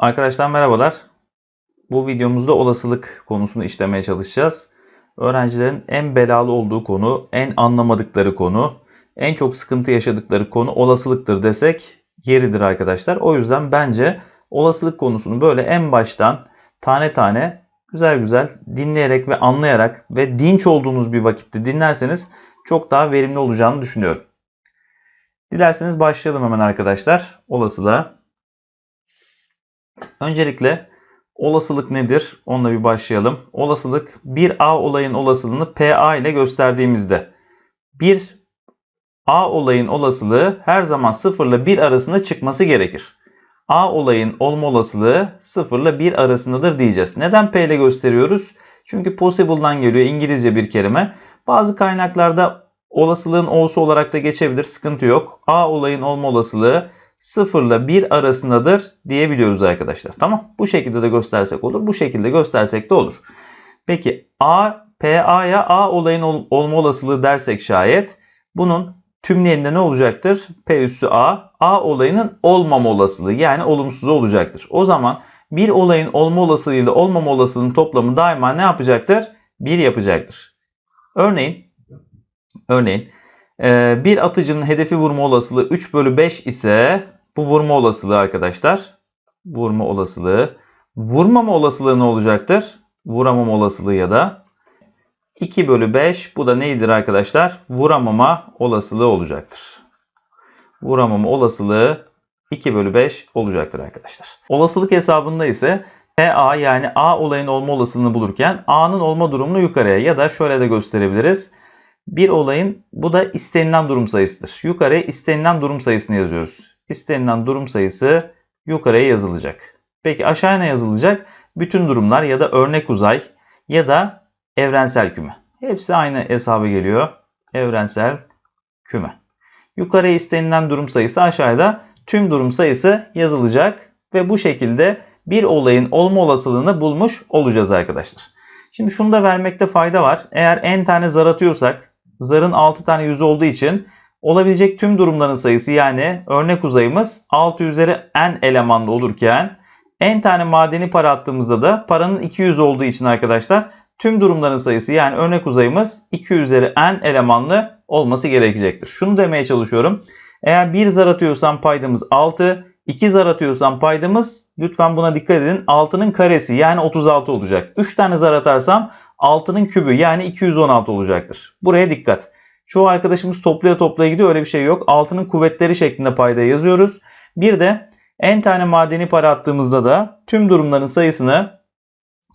Arkadaşlar merhabalar. Bu videomuzda olasılık konusunu işlemeye çalışacağız. Öğrencilerin en belalı olduğu konu, en anlamadıkları konu, en çok sıkıntı yaşadıkları konu olasılıktır desek yeridir arkadaşlar. O yüzden bence olasılık konusunu böyle en baştan tane tane güzel güzel dinleyerek ve anlayarak ve dinç olduğunuz bir vakitte dinlerseniz çok daha verimli olacağını düşünüyorum. Dilerseniz başlayalım hemen arkadaşlar olasılığa. Öncelikle olasılık nedir? Onunla bir başlayalım. Olasılık bir A olayın olasılığını PA ile gösterdiğimizde bir A olayın olasılığı her zaman 0 ile 1 arasında çıkması gerekir. A olayın olma olasılığı 0 ile 1 arasındadır diyeceğiz. Neden P ile gösteriyoruz? Çünkü possible'dan geliyor İngilizce bir kelime. Bazı kaynaklarda olasılığın olsa olarak da geçebilir. Sıkıntı yok. A olayın olma olasılığı 0 ile 1 arasındadır diyebiliyoruz arkadaşlar. Tamam. Bu şekilde de göstersek olur. Bu şekilde göstersek de olur. Peki A, PA'ya A olayın ol, olma olasılığı dersek şayet bunun tümleyinde ne olacaktır? P üssü A, A olayının olmama olasılığı yani olumsuz olacaktır. O zaman bir olayın olma olasılığı ile olmama olasılığının toplamı daima ne yapacaktır? 1 yapacaktır. Örneğin örneğin bir atıcının hedefi vurma olasılığı 3 bölü 5 ise bu vurma olasılığı arkadaşlar. Vurma olasılığı. Vurmama olasılığı ne olacaktır? Vuramama olasılığı ya da 2 bölü 5 bu da neydir arkadaşlar? Vuramama olasılığı olacaktır. Vuramama olasılığı 2 bölü 5 olacaktır arkadaşlar. Olasılık hesabında ise PA yani A olayın olma olasılığını bulurken A'nın olma durumunu yukarıya ya da şöyle de gösterebiliriz bir olayın bu da istenilen durum sayısıdır. Yukarıya istenilen durum sayısını yazıyoruz. İstenilen durum sayısı yukarıya yazılacak. Peki aşağıya ne yazılacak? Bütün durumlar ya da örnek uzay ya da evrensel küme. Hepsi aynı hesaba geliyor. Evrensel küme. Yukarıya istenilen durum sayısı aşağıda tüm durum sayısı yazılacak ve bu şekilde bir olayın olma olasılığını bulmuş olacağız arkadaşlar. Şimdi şunu da vermekte fayda var. Eğer n tane zar atıyorsak zarın 6 tane yüzü olduğu için olabilecek tüm durumların sayısı yani örnek uzayımız 6 üzeri n elemanlı olurken n tane madeni para attığımızda da paranın 200 olduğu için arkadaşlar tüm durumların sayısı yani örnek uzayımız 2 üzeri n elemanlı olması gerekecektir. Şunu demeye çalışıyorum. Eğer bir zar atıyorsam paydamız 6, 2 zar atıyorsam paydamız lütfen buna dikkat edin 6'nın karesi yani 36 olacak. 3 tane zar atarsam 6'nın kübü yani 216 olacaktır. Buraya dikkat. Çoğu arkadaşımız toplaya toplaya gidiyor. Öyle bir şey yok. 6'nın kuvvetleri şeklinde payda yazıyoruz. Bir de en tane madeni para attığımızda da tüm durumların sayısını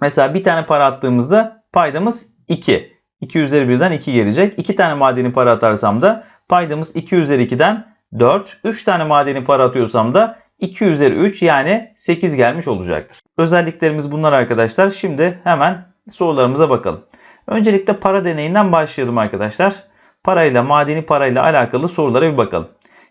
mesela bir tane para attığımızda paydamız 2. 2 üzeri 1'den 2 gelecek. 2 tane madeni para atarsam da paydamız 2 üzeri 2'den 4. 3 tane madeni para atıyorsam da 2 üzeri 3 yani 8 gelmiş olacaktır. Özelliklerimiz bunlar arkadaşlar. Şimdi hemen sorularımıza bakalım. Öncelikle para deneyinden başlayalım arkadaşlar. Parayla, madeni parayla alakalı sorulara bir bakalım.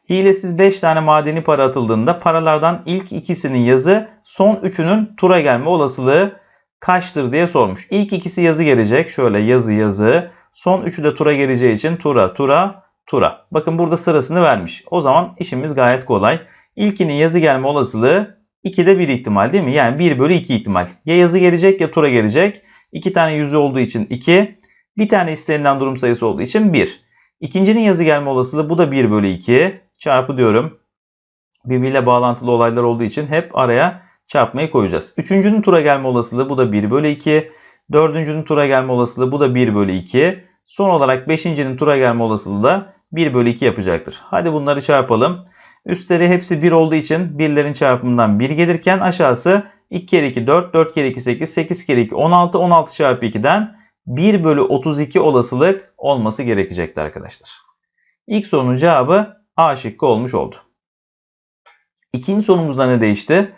Hilesiz 5 tane madeni para atıldığında paralardan ilk ikisinin yazı, son üçünün tura gelme olasılığı kaçtır diye sormuş. İlk ikisi yazı gelecek. Şöyle yazı yazı. Son üçü de tura geleceği için tura tura tura. Bakın burada sırasını vermiş. O zaman işimiz gayet kolay. İlkinin yazı gelme olasılığı 2'de 1 ihtimal değil mi? Yani 1 bölü 2 ihtimal. Ya yazı gelecek ya tura gelecek. 2 tane yüzü olduğu için 2. Bir tane istenilen durum sayısı olduğu için 1. İkincinin yazı gelme olasılığı bu da 1 bölü 2. Çarpı diyorum. Birbiriyle bağlantılı olaylar olduğu için hep araya çarpmayı koyacağız. Üçüncünün tura gelme olasılığı bu da 1 bölü 2. Dördüncünün tura gelme olasılığı bu da 1 bölü 2. Son olarak beşincinin tura gelme olasılığı da 1 bölü 2 yapacaktır. Hadi bunları çarpalım. Üstleri hepsi 1 olduğu için birlerin çarpımından 1 gelirken aşağısı 2 kere 2 4, 4 kere 2 8, 8 kere 2 16, 16 çarpı 2'den 1 bölü 32 olasılık olması gerekecekti arkadaşlar. İlk sorunun cevabı A şıkkı olmuş oldu. İkinci sorumuzda ne değişti?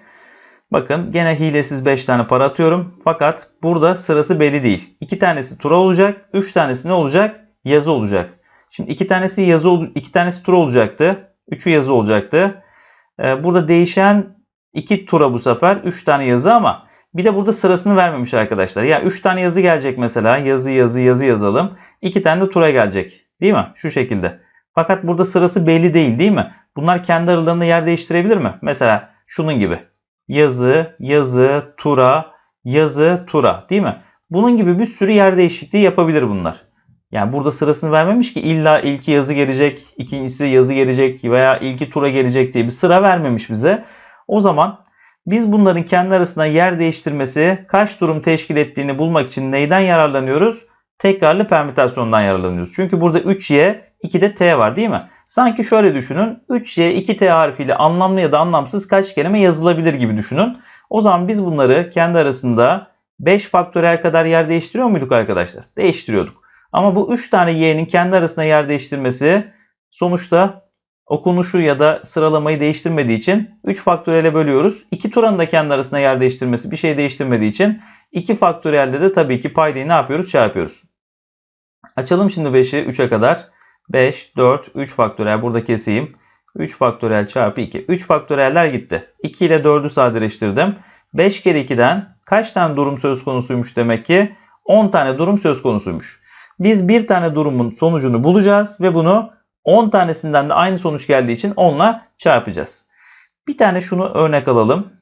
Bakın gene hilesiz 5 tane para atıyorum. Fakat burada sırası belli değil. 2 tanesi tura olacak. 3 tanesi ne olacak? Yazı olacak. Şimdi 2 tanesi yazı iki tanesi tura olacaktı. 3'ü yazı olacaktı. Ee, burada değişen 2 tura bu sefer 3 tane yazı ama bir de burada sırasını vermemiş arkadaşlar. Ya 3 tane yazı gelecek mesela. Yazı yazı yazı yazalım. 2 tane de tura gelecek. Değil mi? Şu şekilde. Fakat burada sırası belli değil değil mi? Bunlar kendi aralarında yer değiştirebilir mi? Mesela şunun gibi. yazı, yazı, tura, yazı, tura değil mi? Bunun gibi bir sürü yer değişikliği yapabilir bunlar. Yani burada sırasını vermemiş ki illa ilki yazı gelecek, ikincisi yazı gelecek veya ilki tura gelecek diye bir sıra vermemiş bize. O zaman biz bunların kendi arasında yer değiştirmesi kaç durum teşkil ettiğini bulmak için neyden yararlanıyoruz? Tekrarlı permütasyondan yararlanıyoruz. Çünkü burada 3y, 2 de t var değil mi? Sanki şöyle düşünün. 3y, 2t harfiyle anlamlı ya da anlamsız kaç kelime yazılabilir gibi düşünün. O zaman biz bunları kendi arasında 5 faktöriyel kadar yer değiştiriyor muyduk arkadaşlar? Değiştiriyorduk. Ama bu 3 tane y'nin kendi arasında yer değiştirmesi sonuçta okunuşu ya da sıralamayı değiştirmediği için 3 faktöriyele bölüyoruz. 2 turanın da kendi arasında yer değiştirmesi bir şey değiştirmediği için 2 faktöriyelde de tabii ki paydayı ne yapıyoruz? Çarpıyoruz. Açalım şimdi 5'i 3'e kadar. 5, 4, 3 faktöriyel burada keseyim. 3 faktöriyel çarpı 2. 3 faktöriyeller gitti. 2 ile 4'ü sadeleştirdim. 5 kere 2'den kaç tane durum söz konusuymuş demek ki? 10 tane durum söz konusuymuş. Biz bir tane durumun sonucunu bulacağız ve bunu 10 tanesinden de aynı sonuç geldiği için 10 ile çarpacağız. Bir tane şunu örnek alalım.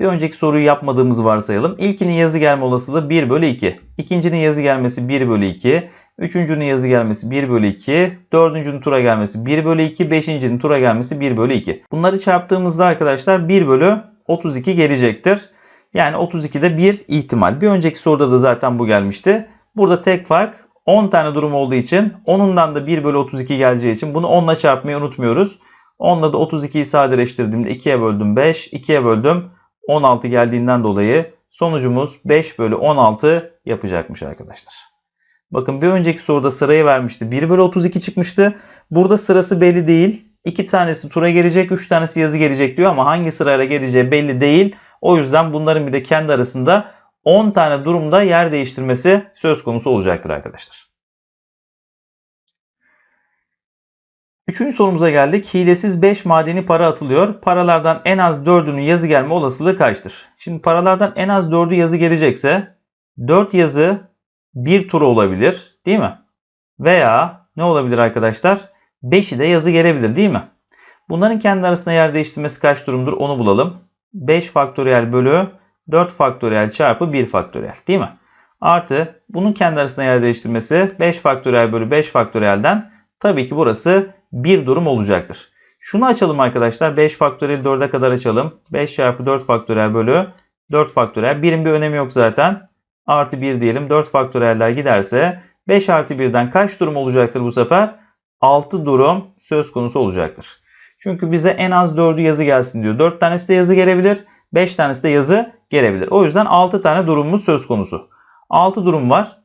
Bir önceki soruyu yapmadığımızı varsayalım. İlkinin yazı gelme olasılığı 1 bölü 2. İkincinin yazı gelmesi 1 bölü 2. Üçüncünün yazı gelmesi 1 bölü 2. Dördüncünün tura gelmesi 1 bölü 2. Beşincinin tura gelmesi 1 bölü 2. Bunları çarptığımızda arkadaşlar 1 bölü 32 gelecektir. Yani 32'de bir ihtimal. Bir önceki soruda da zaten bu gelmişti. Burada tek fark 10 tane durum olduğu için 10'undan da 1 bölü 32 geleceği için bunu 10 ile çarpmayı unutmuyoruz. 10 ile de 32'yi sadeleştirdiğimde 2'ye böldüm 5, 2'ye böldüm 16 geldiğinden dolayı sonucumuz 5 bölü 16 yapacakmış arkadaşlar. Bakın bir önceki soruda sırayı vermişti. 1 bölü 32 çıkmıştı. Burada sırası belli değil. 2 tanesi tura gelecek, 3 tanesi yazı gelecek diyor ama hangi sırayla geleceği belli değil. O yüzden bunların bir de kendi arasında 10 tane durumda yer değiştirmesi söz konusu olacaktır arkadaşlar. Üçüncü sorumuza geldik. Hilesiz 5 madeni para atılıyor. Paralardan en az 4'ünün yazı gelme olasılığı kaçtır? Şimdi paralardan en az 4'ü yazı gelecekse 4 yazı 1 tur olabilir değil mi? Veya ne olabilir arkadaşlar? 5'i de yazı gelebilir değil mi? Bunların kendi arasında yer değiştirmesi kaç durumdur onu bulalım. 5 faktöriyel bölü 4 faktöriyel çarpı 1 faktöriyel değil mi? Artı bunun kendi arasında yer değiştirmesi 5 faktöriyel bölü 5 faktöriyelden tabii ki burası bir durum olacaktır. Şunu açalım arkadaşlar. 5 faktöriyel 4'e kadar açalım. 5 çarpı 4 faktöriyel bölü 4 faktöriyel. Birin bir önemi yok zaten. Artı 1 diyelim. 4 faktöriyeller giderse 5 artı 1'den kaç durum olacaktır bu sefer? 6 durum söz konusu olacaktır. Çünkü bize en az 4'ü yazı gelsin diyor. 4 tanesi de yazı gelebilir. 5 tanesi de yazı gelebilir. O yüzden 6 tane durumumuz söz konusu. 6 durum var.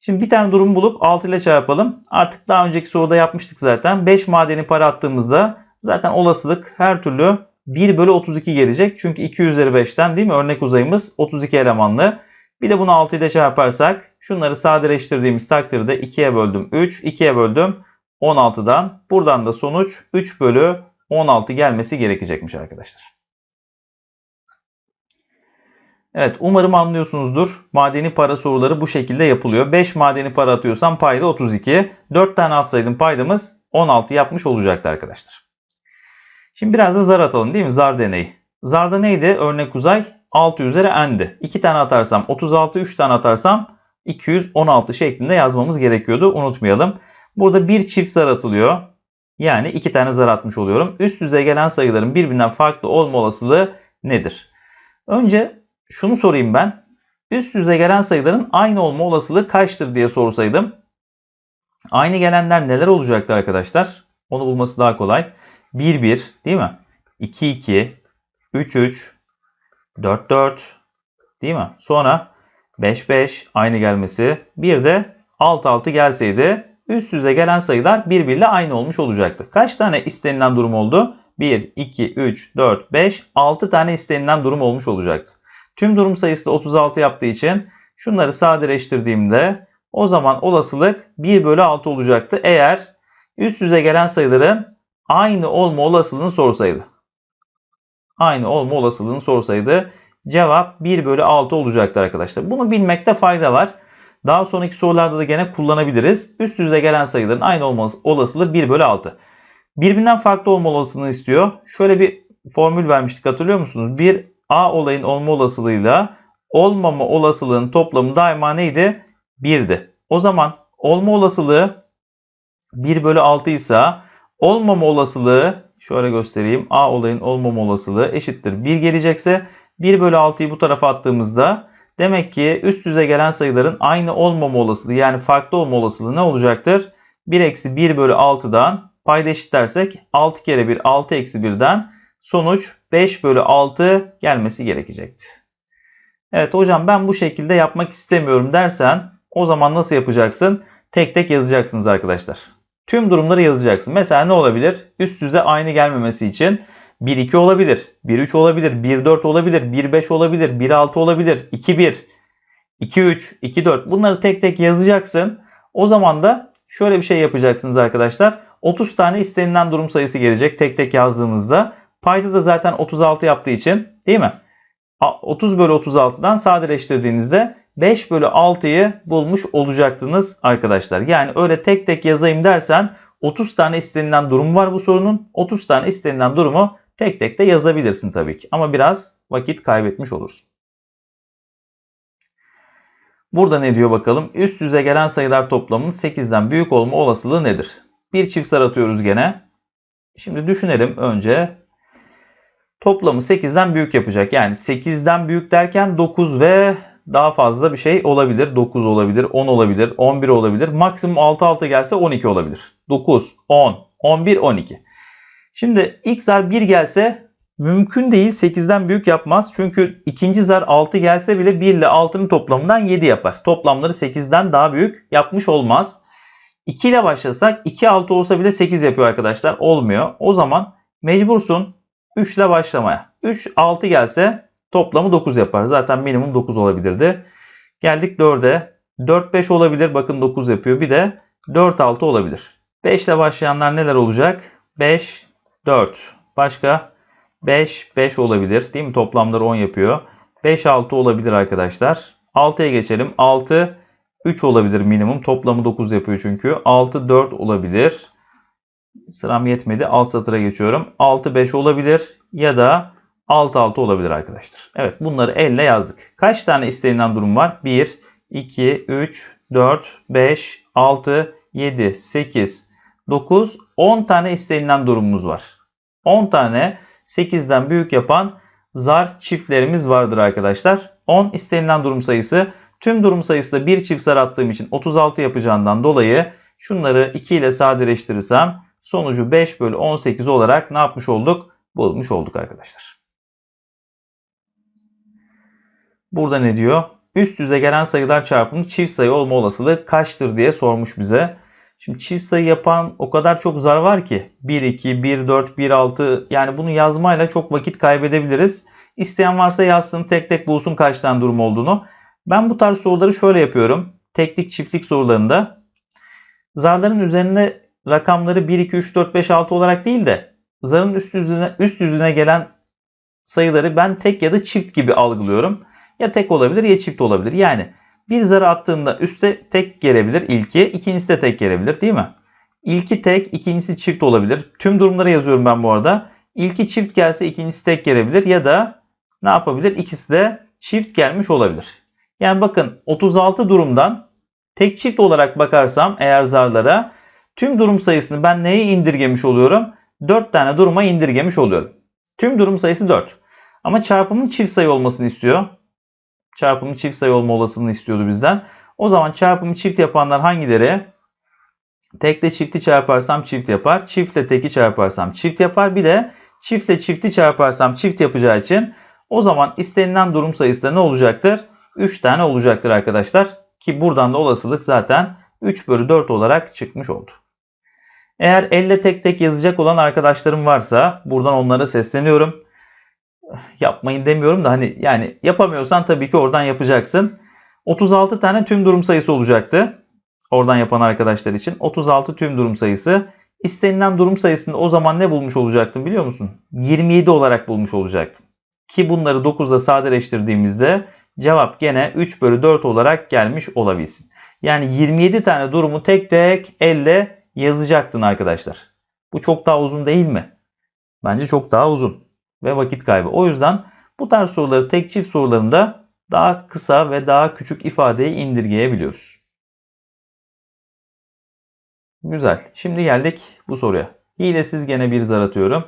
Şimdi bir tane durum bulup 6 ile çarpalım. Artık daha önceki soruda yapmıştık zaten. 5 madeni para attığımızda zaten olasılık her türlü 1 bölü 32 gelecek. Çünkü 2 üzeri 5'ten değil mi? Örnek uzayımız 32 elemanlı. Bir de bunu 6 ile çarparsak şunları sadeleştirdiğimiz takdirde 2'ye böldüm 3, 2'ye böldüm 16'dan. Buradan da sonuç 3 bölü 16 gelmesi gerekecekmiş arkadaşlar. Evet umarım anlıyorsunuzdur. Madeni para soruları bu şekilde yapılıyor. 5 madeni para atıyorsam payda 32. 4 tane atsaydım paydamız 16 yapmış olacaktı arkadaşlar. Şimdi biraz da zar atalım değil mi? Zar deneyi. Zarda neydi? Örnek uzay 6 üzeri n'di. 2 tane atarsam 36, 3 tane atarsam 216 şeklinde yazmamız gerekiyordu. Unutmayalım. Burada bir çift zar atılıyor. Yani 2 tane zar atmış oluyorum. Üst düzey gelen sayıların birbirinden farklı olma olasılığı nedir? Önce şunu sorayım ben. Üst yüze gelen sayıların aynı olma olasılığı kaçtır diye sorsaydım. Aynı gelenler neler olacaktı arkadaşlar? Onu bulması daha kolay. 1 1 değil mi? 2 2 3 3 4 4 değil mi? Sonra 5 5 aynı gelmesi. Bir de 6 6 gelseydi üst yüze gelen sayılar birbiriyle aynı olmuş olacaktı. Kaç tane istenilen durum oldu? 1, 2, 3, 4, 5, 6 tane istenilen durum olmuş olacaktı. Tüm durum sayısı da 36 yaptığı için şunları sadeleştirdiğimde o zaman olasılık 1 bölü 6 olacaktı. Eğer üst yüze gelen sayıların aynı olma olasılığını sorsaydı. Aynı olma olasılığını sorsaydı cevap 1 bölü 6 olacaktı arkadaşlar. Bunu bilmekte fayda var. Daha sonraki sorularda da gene kullanabiliriz. Üst yüze gelen sayıların aynı olma olasılığı 1 bölü 6. Birbirinden farklı olma olasılığını istiyor. Şöyle bir formül vermiştik hatırlıyor musunuz? 1 A olayın olma olasılığıyla olmama olasılığın toplamı daima neydi? 1'di. O zaman olma olasılığı 1 bölü 6 ise olmama olasılığı şöyle göstereyim. A olayın olmama olasılığı eşittir 1 gelecekse 1 bölü 6'yı bu tarafa attığımızda demek ki üst yüze gelen sayıların aynı olmama olasılığı yani farklı olma olasılığı ne olacaktır? 1 eksi 1 bölü 6'dan payda eşitlersek 6 kere 1 6 eksi 1'den sonuç 5 bölü 6 gelmesi gerekecekti. Evet hocam ben bu şekilde yapmak istemiyorum dersen o zaman nasıl yapacaksın? Tek tek yazacaksınız arkadaşlar. Tüm durumları yazacaksın. Mesela ne olabilir? Üst yüze aynı gelmemesi için 1-2 olabilir, 1-3 olabilir, 1-4 olabilir, 1-5 olabilir, 1-6 olabilir, 2-1, 2-3, 2-4 bunları tek tek yazacaksın. O zaman da şöyle bir şey yapacaksınız arkadaşlar. 30 tane istenilen durum sayısı gelecek tek tek yazdığınızda. Payda da zaten 36 yaptığı için değil mi? 30 bölü 36'dan sadeleştirdiğinizde 5 bölü 6'yı bulmuş olacaktınız arkadaşlar. Yani öyle tek tek yazayım dersen 30 tane istenilen durum var bu sorunun. 30 tane istenilen durumu tek tek de yazabilirsin tabii ki. Ama biraz vakit kaybetmiş olursun. Burada ne diyor bakalım? Üst yüze gelen sayılar toplamının 8'den büyük olma olasılığı nedir? Bir çift sar atıyoruz gene. Şimdi düşünelim önce. Toplamı 8'den büyük yapacak. Yani 8'den büyük derken 9 ve daha fazla bir şey olabilir. 9 olabilir, 10 olabilir, 11 olabilir. Maksimum 6 6 gelse 12 olabilir. 9, 10, 11, 12. Şimdi ilk zar 1 gelse mümkün değil 8'den büyük yapmaz. Çünkü ikinci zar 6 gelse bile 1 ile 6'nın toplamından 7 yapar. Toplamları 8'den daha büyük yapmış olmaz. 2 ile başlasak 2 6 olsa bile 8 yapıyor arkadaşlar. Olmuyor. O zaman mecbursun 3 ile başlamaya. 3 6 gelse toplamı 9 yapar. Zaten minimum 9 olabilirdi. Geldik 4'e. 4 5 olabilir. Bakın 9 yapıyor. Bir de 4 6 olabilir. 5 ile başlayanlar neler olacak? 5 4. Başka 5 5 olabilir. Değil mi? Toplamları 10 yapıyor. 5 6 olabilir arkadaşlar. 6'ya geçelim. 6 3 olabilir minimum. Toplamı 9 yapıyor çünkü. 6 4 olabilir. Sıram yetmedi. Alt satıra geçiyorum. 6 5 olabilir ya da 6 6 olabilir arkadaşlar. Evet bunları elle yazdık. Kaç tane istenilen durum var? 1 2 3 4 5 6 7 8 9 10 tane istenilen durumumuz var. 10 tane 8'den büyük yapan zar çiftlerimiz vardır arkadaşlar. 10 istenilen durum sayısı. Tüm durum sayısında bir çift zar attığım için 36 yapacağından dolayı şunları 2 ile sadeleştirirsem sonucu 5 bölü 18 olarak ne yapmış olduk? Bulmuş olduk arkadaşlar. Burada ne diyor? Üst yüze gelen sayılar çarpımı çift sayı olma olasılığı kaçtır diye sormuş bize. Şimdi çift sayı yapan o kadar çok zar var ki 1 2 1 4 1 6 yani bunu yazmayla çok vakit kaybedebiliriz. İsteyen varsa yazsın tek tek bulsun kaç tane durum olduğunu. Ben bu tarz soruları şöyle yapıyorum. Teklik çiftlik sorularında zarların üzerine rakamları 1 2 3 4 5 6 olarak değil de zarın üst yüzüne üst yüzüne gelen sayıları ben tek ya da çift gibi algılıyorum. Ya tek olabilir ya çift olabilir. Yani bir zarı attığında üste tek gelebilir ilki, ikincisi de tek gelebilir değil mi? İlki tek, ikincisi çift olabilir. Tüm durumları yazıyorum ben bu arada. İlki çift gelse ikincisi tek gelebilir ya da ne yapabilir? İkisi de çift gelmiş olabilir. Yani bakın 36 durumdan tek çift olarak bakarsam eğer zarlara tüm durum sayısını ben neye indirgemiş oluyorum? 4 tane duruma indirgemiş oluyorum. Tüm durum sayısı 4. Ama çarpımın çift sayı olmasını istiyor çarpımı çift sayı olma olasılığını istiyordu bizden. O zaman çarpımı çift yapanlar hangileri? Tekle çifti çarparsam çift yapar. Çiftle teki çarparsam çift yapar. Bir de çiftle çifti çarparsam çift yapacağı için o zaman istenilen durum sayısı da ne olacaktır? 3 tane olacaktır arkadaşlar. Ki buradan da olasılık zaten 3 bölü 4 olarak çıkmış oldu. Eğer elle tek tek yazacak olan arkadaşlarım varsa buradan onlara sesleniyorum yapmayın demiyorum da hani yani yapamıyorsan tabii ki oradan yapacaksın. 36 tane tüm durum sayısı olacaktı. Oradan yapan arkadaşlar için 36 tüm durum sayısı. İstenilen durum sayısını o zaman ne bulmuş olacaktın biliyor musun? 27 olarak bulmuş olacaktın. Ki bunları 9'da sadeleştirdiğimizde cevap gene 3 bölü 4 olarak gelmiş olabilsin. Yani 27 tane durumu tek tek elle yazacaktın arkadaşlar. Bu çok daha uzun değil mi? Bence çok daha uzun ve vakit kaybı. O yüzden Bu tarz soruları tek çift sorularında daha kısa ve daha küçük ifadeyi indirgeyebiliyoruz. Güzel. Şimdi geldik bu soruya. Hilesiz gene bir zar atıyorum.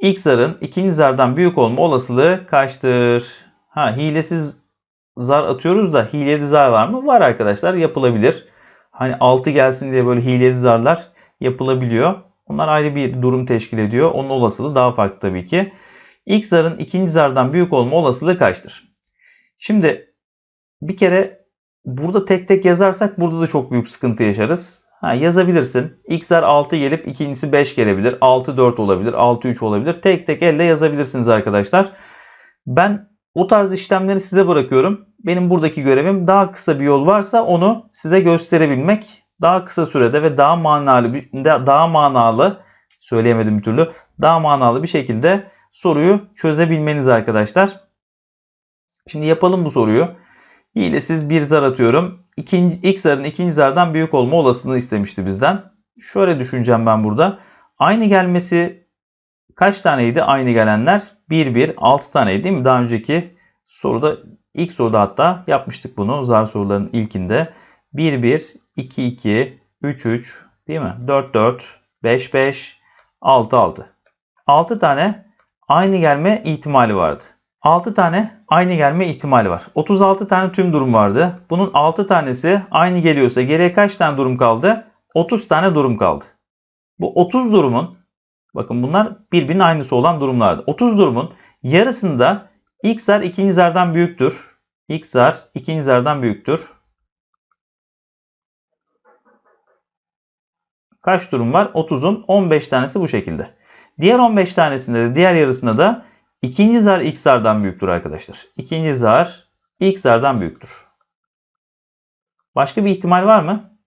İlk zarın ikinci zardan büyük olma olasılığı kaçtır? Ha hilesiz zar atıyoruz da hileli zar var mı? Var arkadaşlar yapılabilir. Hani 6 gelsin diye böyle hileli zarlar yapılabiliyor. Onlar ayrı bir durum teşkil ediyor. Onun olasılığı daha farklı tabii ki. İlk zarın ikinci zardan büyük olma olasılığı kaçtır? Şimdi bir kere burada tek tek yazarsak burada da çok büyük sıkıntı yaşarız. Ha, yazabilirsin. X zar 6 gelip ikincisi 5 gelebilir. 6 4 olabilir. 6 3 olabilir. Tek tek elle yazabilirsiniz arkadaşlar. Ben o tarz işlemleri size bırakıyorum. Benim buradaki görevim daha kısa bir yol varsa onu size gösterebilmek. Daha kısa sürede ve daha manalı daha manalı söyleyemedim bir türlü. Daha manalı bir şekilde soruyu çözebilmeniz arkadaşlar. Şimdi yapalım bu soruyu. Hilesiz bir zar atıyorum. İkinci, ilk zarın ikinci zardan büyük olma olasılığını istemişti bizden. Şöyle düşüneceğim ben burada. Aynı gelmesi kaç taneydi aynı gelenler? 1, 1, 6 taneydi değil mi? Daha önceki soruda, ilk soruda hatta yapmıştık bunu. Zar sorularının ilkinde. 1, 1, 2, 2, 3, 3 değil mi? 4, 4, 5, 5, 6, 6. 6 tane aynı gelme ihtimali vardı. 6 tane aynı gelme ihtimali var. 36 tane tüm durum vardı. Bunun 6 tanesi aynı geliyorsa geriye kaç tane durum kaldı? 30 tane durum kaldı. Bu 30 durumun bakın bunlar birbirinin aynısı olan durumlardı. 30 durumun yarısında ilk zar ikinci zardan büyüktür. İlk zar ikinci zardan büyüktür. Kaç durum var? 30'un 15 tanesi bu şekilde. Diğer 15 tanesinde de diğer yarısında da İkinci zar ilk zardan büyüktür arkadaşlar. İkinci zar ilk zardan büyüktür. Başka bir ihtimal var mı?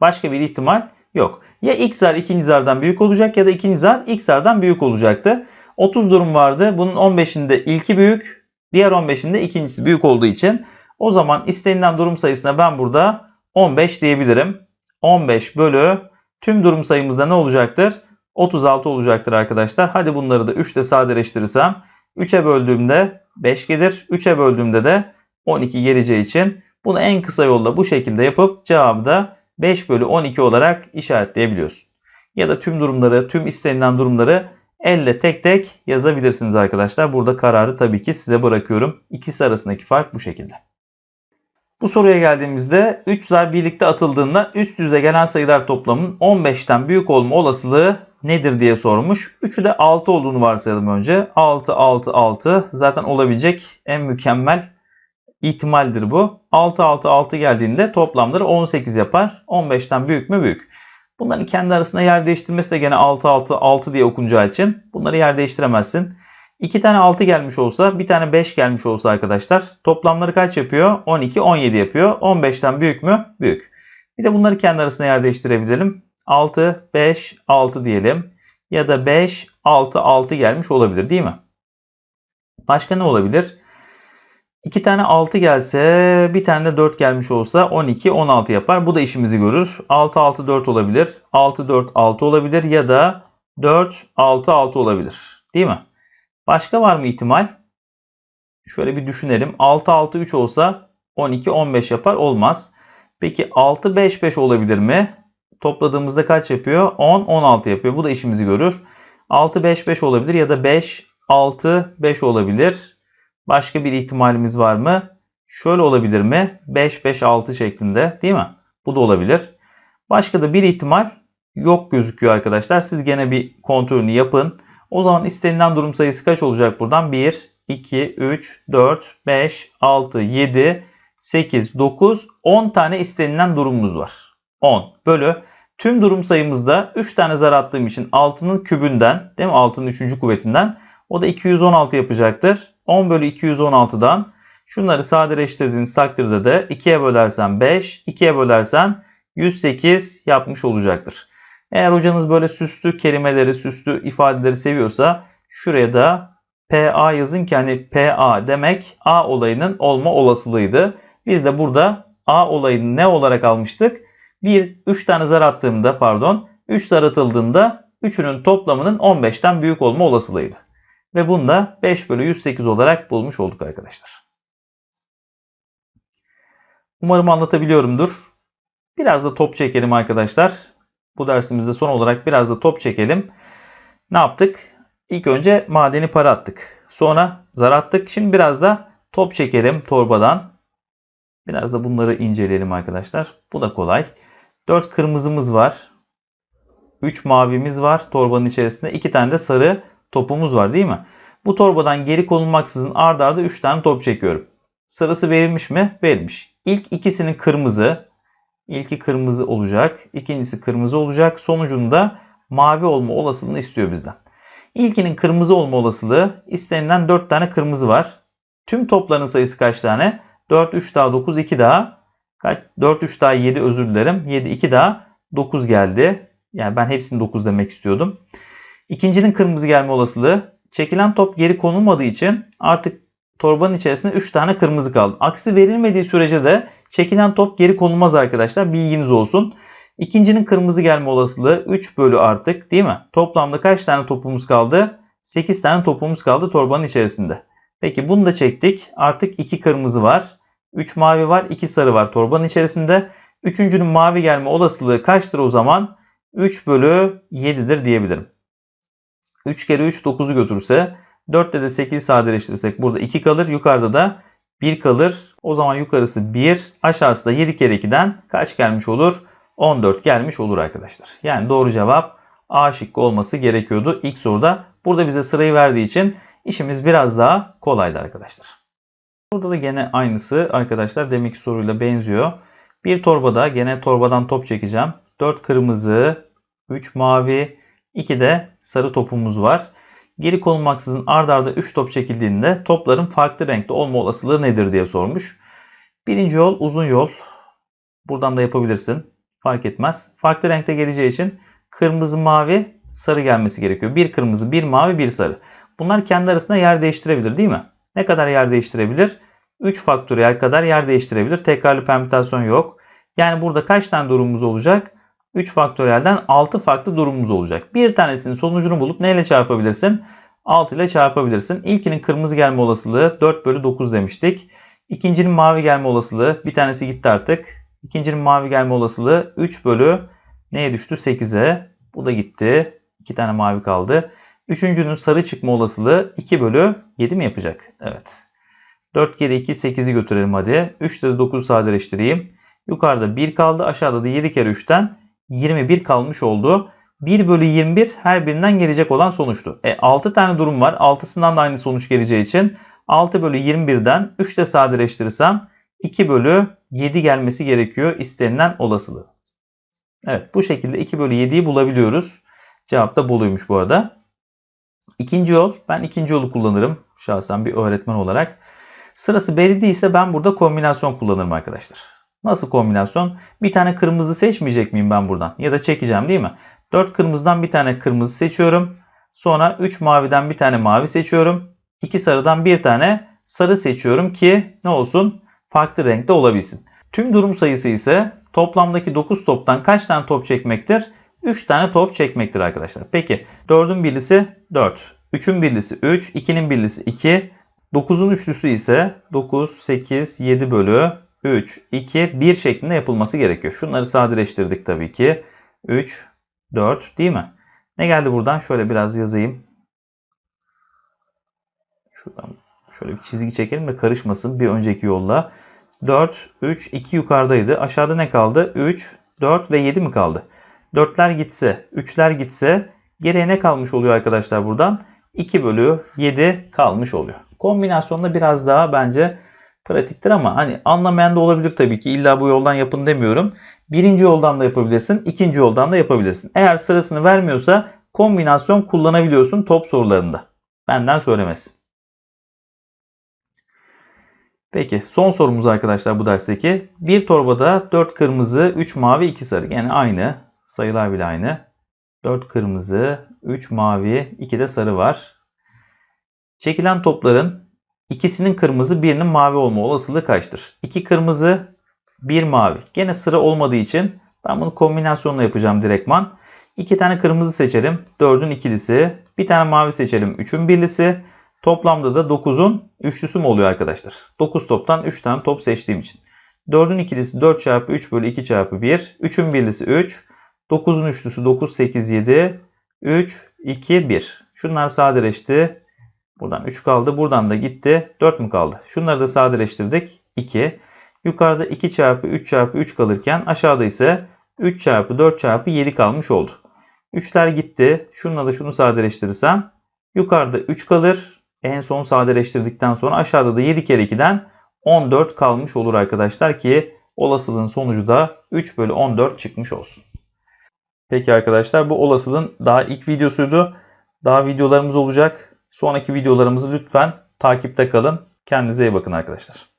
Başka bir ihtimal yok. Ya ilk zar ikinci zardan büyük olacak ya da ikinci zar ilk zardan büyük olacaktı. 30 durum vardı. Bunun 15'inde ilki büyük, diğer 15'inde ikincisi büyük olduğu için o zaman istenilen durum sayısına ben burada 15 diyebilirim. 15 bölü tüm durum sayımızda ne olacaktır? 36 olacaktır arkadaşlar. Hadi bunları da 3 ile sadeleştirirsem 3'e böldüğümde 5 gelir. 3'e böldüğümde de 12 geleceği için bunu en kısa yolla bu şekilde yapıp cevabı da 5 bölü 12 olarak işaretleyebiliyorsun. Ya da tüm durumları, tüm istenilen durumları elle tek tek yazabilirsiniz arkadaşlar. Burada kararı tabii ki size bırakıyorum. İkisi arasındaki fark bu şekilde. Bu soruya geldiğimizde 3 zar birlikte atıldığında üst yüze gelen sayılar toplamının 15'ten büyük olma olasılığı nedir diye sormuş. Üçü de 6 olduğunu varsayalım önce. 6, 6, 6 zaten olabilecek en mükemmel ihtimaldir bu. 6, 6, 6 geldiğinde toplamları 18 yapar. 15'ten büyük mü büyük. Bunların kendi arasında yer değiştirmesi de gene 6, 6, 6 diye okunacağı için bunları yer değiştiremezsin. 2 tane 6 gelmiş olsa bir tane 5 gelmiş olsa arkadaşlar toplamları kaç yapıyor? 12, 17 yapıyor. 15'ten büyük mü? Büyük. Bir de bunları kendi arasında yer değiştirebilirim. 6, 5, 6 diyelim. Ya da 5, 6, 6 gelmiş olabilir değil mi? Başka ne olabilir? 2 tane 6 gelse bir tane de 4 gelmiş olsa 12, 16 yapar. Bu da işimizi görür. 6, 6, 4 olabilir. 6, 4, 6 olabilir. Ya da 4, 6, 6 olabilir. Değil mi? Başka var mı ihtimal? Şöyle bir düşünelim. 6, 6, 3 olsa 12, 15 yapar. Olmaz. Peki 6, 5, 5 olabilir mi? Topladığımızda kaç yapıyor? 10, 16 yapıyor. Bu da işimizi görür. 6, 5, 5 olabilir ya da 5, 6, 5 olabilir. Başka bir ihtimalimiz var mı? Şöyle olabilir mi? 5, 5, 6 şeklinde değil mi? Bu da olabilir. Başka da bir ihtimal yok gözüküyor arkadaşlar. Siz gene bir kontrolünü yapın. O zaman istenilen durum sayısı kaç olacak buradan? 1, 2, 3, 4, 5, 6, 7, 8, 9, 10 tane istenilen durumumuz var. 10 bölü tüm durum sayımızda 3 tane zar attığım için 6'nın kübünden değil mi? 6'nın 3. kuvvetinden o da 216 yapacaktır. 10 bölü 216'dan şunları sadeleştirdiğiniz takdirde de 2'ye bölersen 5, 2'ye bölersen 108 yapmış olacaktır. Eğer hocanız böyle süslü kelimeleri, süslü ifadeleri seviyorsa şuraya da PA yazın ki hani PA demek A olayının olma olasılığıydı. Biz de burada A olayını ne olarak almıştık? 1, 3 tane zar attığımda pardon 3 zar atıldığında üçünün toplamının 15'ten büyük olma olasılığıydı. Ve bunu da 5 bölü 108 olarak bulmuş olduk arkadaşlar. Umarım anlatabiliyorumdur. Biraz da top çekelim arkadaşlar. Bu dersimizde son olarak biraz da top çekelim. Ne yaptık? İlk önce madeni para attık. Sonra zar attık. Şimdi biraz da top çekelim torbadan. Biraz da bunları inceleyelim arkadaşlar. Bu da kolay. 4 kırmızımız var. 3 mavimiz var torbanın içerisinde. 2 tane de sarı topumuz var değil mi? Bu torbadan geri konulmaksızın ard arda 3 tane top çekiyorum. Sırası verilmiş mi? Verilmiş. İlk ikisinin kırmızı. İlki kırmızı olacak. ikincisi kırmızı olacak. Sonucunda mavi olma olasılığını istiyor bizden. İlkinin kırmızı olma olasılığı istenilen 4 tane kırmızı var. Tüm topların sayısı kaç tane? 4, 3 daha 9, 2 daha. Kaç? 4, 3 daha 7 özür dilerim. 7, 2 daha 9 geldi. Yani ben hepsini 9 demek istiyordum. İkincinin kırmızı gelme olasılığı. Çekilen top geri konulmadığı için artık torbanın içerisinde 3 tane kırmızı kaldı. Aksi verilmediği sürece de çekilen top geri konulmaz arkadaşlar. Bilginiz olsun. İkincinin kırmızı gelme olasılığı 3 bölü artık değil mi? Toplamda kaç tane topumuz kaldı? 8 tane topumuz kaldı torbanın içerisinde. Peki bunu da çektik. Artık 2 kırmızı var. 3 mavi var. 2 sarı var torbanın içerisinde. Üçüncünün mavi gelme olasılığı kaçtır o zaman? 3 bölü 7'dir diyebilirim. 3 kere 3 9'u götürürse 4'te de 8 sadeleştirirsek burada 2 kalır. Yukarıda da 1 kalır. O zaman yukarısı 1. Aşağısı da 7 kere 2'den kaç gelmiş olur? 14 gelmiş olur arkadaşlar. Yani doğru cevap A şıkkı olması gerekiyordu ilk soruda. Burada bize sırayı verdiği için işimiz biraz daha kolaydı arkadaşlar. Burada da gene aynısı arkadaşlar deminki soruyla benziyor. Bir torbada gene torbadan top çekeceğim. 4 kırmızı, 3 mavi, 2 de sarı topumuz var. Geri konulmaksızın ard arda 3 top çekildiğinde topların farklı renkte olma olasılığı nedir diye sormuş. Birinci yol uzun yol. Buradan da yapabilirsin. Fark etmez. Farklı renkte geleceği için kırmızı, mavi, sarı gelmesi gerekiyor. Bir kırmızı, bir mavi, bir sarı. Bunlar kendi arasında yer değiştirebilir değil mi? Ne kadar yer değiştirebilir? 3 faktöriyel kadar yer değiştirebilir. Tekrarlı permütasyon yok. Yani burada kaç tane durumumuz olacak? 3 faktöriyelden 6 farklı durumumuz olacak. Bir tanesinin sonucunu bulup neyle çarpabilirsin? 6 ile çarpabilirsin. İlkinin kırmızı gelme olasılığı 4 bölü 9 demiştik. İkincinin mavi gelme olasılığı bir tanesi gitti artık. İkincinin mavi gelme olasılığı 3 bölü neye düştü? 8'e. Bu da gitti. 2 tane mavi kaldı. Üçüncünün sarı çıkma olasılığı 2 bölü 7 mi yapacak? Evet. 4 kere 2 8'i götürelim hadi. 3 de 9'u sadeleştireyim. Yukarıda 1 kaldı. Aşağıda da 7 kere 3'ten 21 kalmış oldu. 1 bölü 21 her birinden gelecek olan sonuçtu. E 6 tane durum var. 6'sından da aynı sonuç geleceği için 6 bölü 21'den 3 de sadeleştirirsem 2 bölü 7 gelmesi gerekiyor istenilen olasılığı. Evet bu şekilde 2 bölü 7'yi bulabiliyoruz. Cevap da buluymuş bu arada. İkinci yol ben ikinci yolu kullanırım şahsen bir öğretmen olarak. Sırası belli değilse ben burada kombinasyon kullanırım arkadaşlar. Nasıl kombinasyon? Bir tane kırmızı seçmeyecek miyim ben buradan? Ya da çekeceğim değil mi? 4 kırmızıdan bir tane kırmızı seçiyorum. Sonra 3 maviden bir tane mavi seçiyorum. 2 sarıdan bir tane sarı seçiyorum ki ne olsun? Farklı renkte olabilsin. Tüm durum sayısı ise toplamdaki 9 toptan kaç tane top çekmektir? 3 tane top çekmektir arkadaşlar. Peki 4'ün birlisi 4. 3'ün birlisi 3. 2'nin birlisi 2. 9'un üçlüsü ise 9, 8, 7 bölü 3, 2, 1 şeklinde yapılması gerekiyor. Şunları sadeleştirdik tabii ki. 3, 4 değil mi? Ne geldi buradan? Şöyle biraz yazayım. Şuradan şöyle bir çizgi çekelim de karışmasın bir önceki yolla. 4, 3, 2 yukarıdaydı. Aşağıda ne kaldı? 3, 4 ve 7 mi kaldı? 4'ler gitse, 3'ler gitse geriye ne kalmış oluyor arkadaşlar buradan? 2 bölü 7 kalmış oluyor. Kombinasyonda biraz daha bence pratiktir ama hani anlamayan da olabilir tabii ki. İlla bu yoldan yapın demiyorum. Birinci yoldan da yapabilirsin, ikinci yoldan da yapabilirsin. Eğer sırasını vermiyorsa kombinasyon kullanabiliyorsun top sorularında. Benden söylemesi. Peki son sorumuz arkadaşlar bu dersteki. Bir torbada 4 kırmızı, 3 mavi, 2 sarı. Yani aynı. Sayılar bile aynı. 4 kırmızı, 3 mavi, 2 de sarı var. Çekilen topların ikisinin kırmızı birinin mavi olma olasılığı kaçtır? 2 kırmızı 1 mavi. Gene sıra olmadığı için ben bunu kombinasyonla yapacağım direktman. 2 tane kırmızı seçerim. 4'ün ikilisi Bir tane mavi seçelim. 3'ün birlisi. Toplamda da 9'un üçlüsü mü oluyor arkadaşlar? 9 toptan 3 tane top seçtiğim için. 4'ün ikilisi 4 çarpı 3 bölü 2 çarpı 1. 3'ün birlisi 3. 9'un üçlüsü 9, 8, 7, 3, 2, 1. Şunlar sadeleşti. Buradan 3 kaldı. Buradan da gitti. 4 mü kaldı? Şunları da sadeleştirdik. 2. Yukarıda 2 çarpı 3 çarpı 3 kalırken aşağıda ise 3 çarpı 4 çarpı 7 kalmış oldu. 3'ler gitti. Şununla da şunu sadeleştirirsem yukarıda 3 kalır. En son sadeleştirdikten sonra aşağıda da 7 kere 2'den 14 kalmış olur arkadaşlar ki olasılığın sonucu da 3 bölü 14 çıkmış olsun. Peki arkadaşlar bu olasılığın daha ilk videosuydu. Daha videolarımız olacak. Sonraki videolarımızı lütfen takipte kalın. Kendinize iyi bakın arkadaşlar.